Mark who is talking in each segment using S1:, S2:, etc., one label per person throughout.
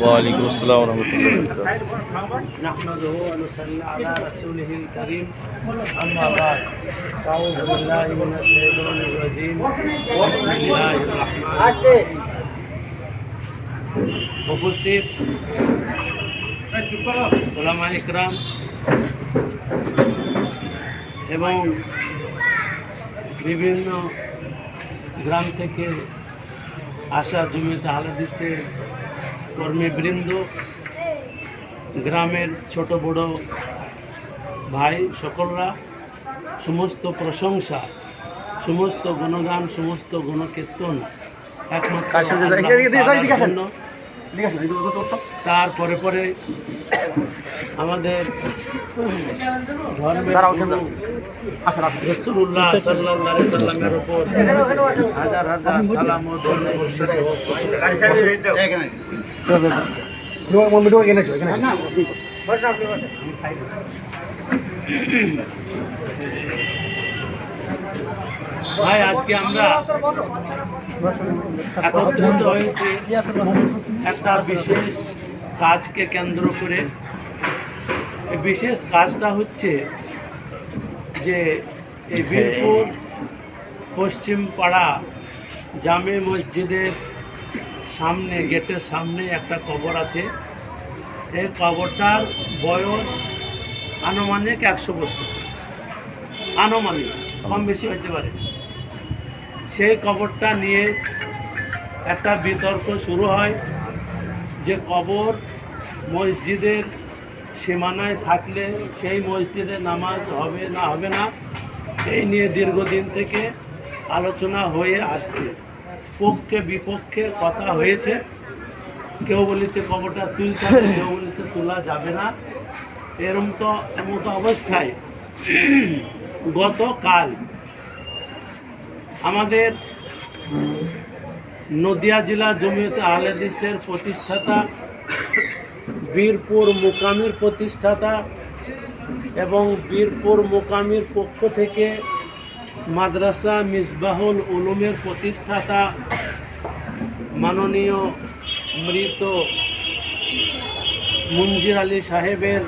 S1: ওয়ালাইকুম আসসালাম
S2: উপস্থিত ইকরাম এবং বিভিন্ন গ্রাম থেকে আসা জমিতে আলাদিসের কর্মীবৃন্দ গ্রামের ছোট বড় ভাই সকলরা সমস্ত প্রশংসা সমস্ত গুণগান সমস্ত গুণকীর্তন একমাত্র
S3: কার সাথে যাই?
S2: আল্লাহ
S3: এদিকে দিয়ে যাই, এদিকে আসেন।
S2: জন্য।
S3: ঠিক আছে এদিকে তো- তো- তো-
S2: তারপরে পরে আমাদের রসুল্লাহ সাল্লাহ সাল্লামের উপর হাজার হাজার সালাম ভাই, আজকে আমরা একত্রিত একটা বিশেষ কাজকে কেন্দ্র করে। বিশেষ কাজটা হচ্ছে যে এই বীরপুর পশ্চিম পাড়া জামে মসজিদের সামনে, গেটের সামনে একটা কবর আছে। এই কবরটার বয়স আনুমানিক একশো বছর। আনুমানিক কম বেশি হতে পারে। সেই কবরটা নিয়ে একটা বিতর্ক শুরু হয় যে কবর মসজিদের সীমানায় থাকলে সেই মসজিদে নামাজ হবে না হবে না। এই নিয়ে দীর্ঘদিন থেকে আলোচনা হয়ে আসছে। পক্ষে বিপক্ষে কথা হয়েছে। কেউ বলেছে কবরটা তুলতে হবে, কেউ বলেছে তোলা যাবে না। এরম তো এমতো অবস্থায়। গতকাল আমাদের নদিয়া জেলা জমিয়তে আহলেদিসের প্রতিষ্ঠাতা, বীরপুর মোকামির প্রতিষ্ঠাতা এবং বীরপুর মোকামির পক্ষ থেকে মাদ্রাসা মিসবাহুল উলুমের প্রতিষ্ঠাতা, মাননীয় মৃত মঞ্জির আলী সাহেবের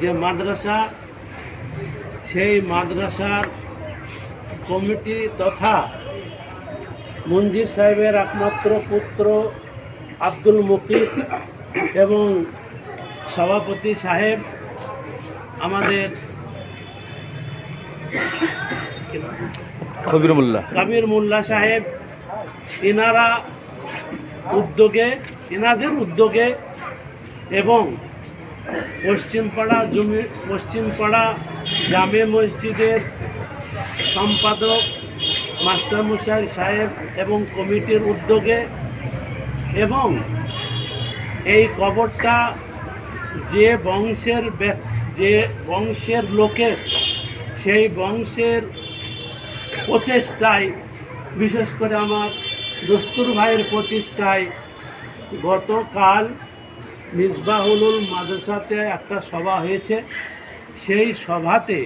S2: যে মাদ্রাসা, সেই মাদ্রাসার কমিটি তথা মঞ্জির সাহেবের একমাত্র পুত্র আব্দুল মুকিত এবং সভাপতি সাহেব আমাদের
S1: কবির মোল্লা
S2: কাবির মোল্লা সাহেব, এনারা উদ্যোগে, এনাদের উদ্যোগে এবং পশ্চিমপাড়া জমি, পশ্চিমপাড়া জামে মসজিদের সম্পাদক মাস্টারমশাই সাহেব এবং কমিটির উদ্যোগে এবং এই কবরটা যে বংশের যে বংশের লোকের, সেই বংশের প্রচেষ্টায়, বিশেষ করে আমার দস্তুর ভাইয়ের প্রচেষ্টায় গতকাল মিসবাহুল মাদ্রাসাতে একটা সভা হয়েছে। সেই সভাতে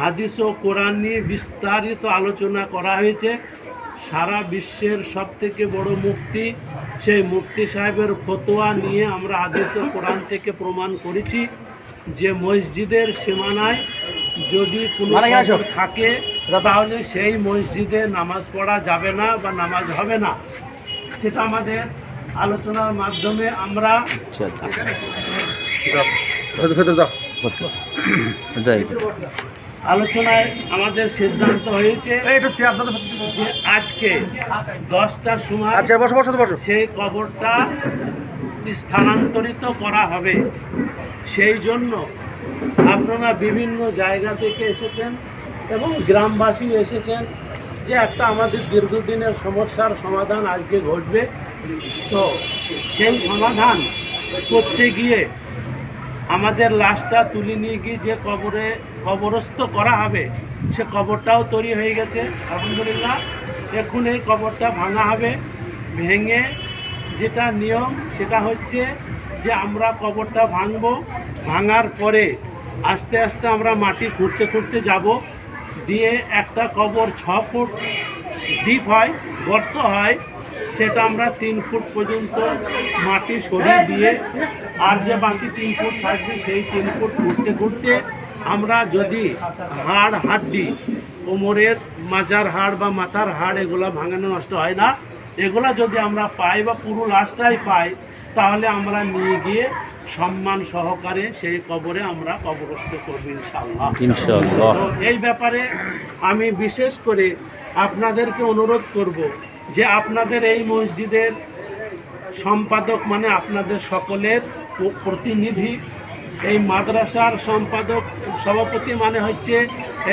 S2: হাদিস ও কোরআন নিয়ে বিস্তারিত আলোচনা করা হয়েছে। সারা বিশ্বের সব থেকে বড় মুক্তি, সেই মুক্তি সাহেবের ফতোয়া নিয়ে আমরা হাদিস ও কোরআন থেকে প্রমাণ করেছি যে মসজিদের সীমানায় যদি কোনো থাকে তাহলে সেই মসজিদে নামাজ পড়া যাবে না বা নামাজ হবে না। সেটা আমাদের আলোচনার মাধ্যমে আমরা
S1: আচ্ছা যাই।
S2: আলোচনায় আমাদের সিদ্ধান্ত হয়েছে। যে আজকে দশটার সময়
S3: আচ্ছা বসো বসো বসো।
S2: সেই কবরটা স্থানান্তরিত করা হবে। সেই জন্য আপনারা বিভিন্ন জায়গা থেকে এসেছেন এবং গ্রামবাসী এসেছেন যে একটা আমাদের দীর্ঘদিনের সমস্যার সমাধান আজকে ঘটবে। তো সেই সমাধান করতে গিয়ে আমাদের লাশটা তুলে নিয়ে গিয়ে যে কবরে কবরস্থ করা হবে, সে কবরটাও তৈরি হয়ে গেছে। আলহামদুলিল্লাহ, এখন এই কবরটা ভাঙা হবে, ভেঙে যেটা নিয়ম সেটা হচ্ছে যে আমরা কবরটা ভাঙবো। ভাঙার পরে আস্তে আস্তে আমরা মাটি খুঁড়তে খুঁড়তে যাব। দিয়ে একটা কবর ছ ফুট ডিপ হয়, গর্ত হয়, সেটা আমরা তিন ফুট পর্যন্ত মাটি সরিয়ে দিয়ে আর যে বাকি তিন ফুট থাকবে সেই তিন ফুট ঘুরতে ঘুরতে আমরা যদি হাড় হাড্ডি, কোমরের মাজার হাড় বা মাথার হাড় এগুলো ভাঙানো নষ্ট হয় না। এগুলা যদি আমরা পাই বা পুরো লাশটাই পাই তাহলে আমরা নিয়ে গিয়ে সম্মান সহকারে সেই কবরে আমরা কবরস্থ করব ইনশাল্লাহ এই ব্যাপারে আমি বিশেষ করে আপনাদেরকে অনুরোধ করব যে আপনাদের এই মসজিদের সম্পাদক মানে আপনাদের সকলের প্রতিনিধি এই মাদ্রাসার সম্পাদক সভাপতি মানে হচ্ছে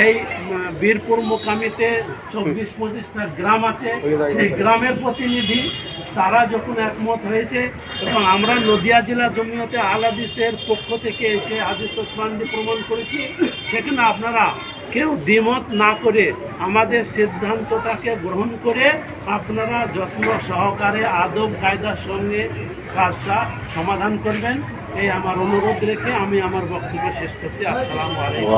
S2: এই বীরপুর মোকামিতে চব্বিশ পঁচিশটা গ্রাম আছে। সেই গ্রামের প্রতিনিধি তারা যখন একমত হয়েছে এবং আমরা নদিয়া জেলা জমিয়তে আলাদিসের পক্ষ থেকে এসে হাদিস ওসমানদি প্রমাণ করেছি। সেখানে আপনারা কেউ দ্বিমত না করে আমাদের সিদ্ধান্তটাকে গ্রহণ করে আপনারা যত্ন সহকারে আদব কায়দার সঙ্গে কাজটা সমাধান করবেন। এই আমার অনুরোধ রেখে আমি আমার বক্তব্য শেষ করছি। আসসালামু আলাইকুম।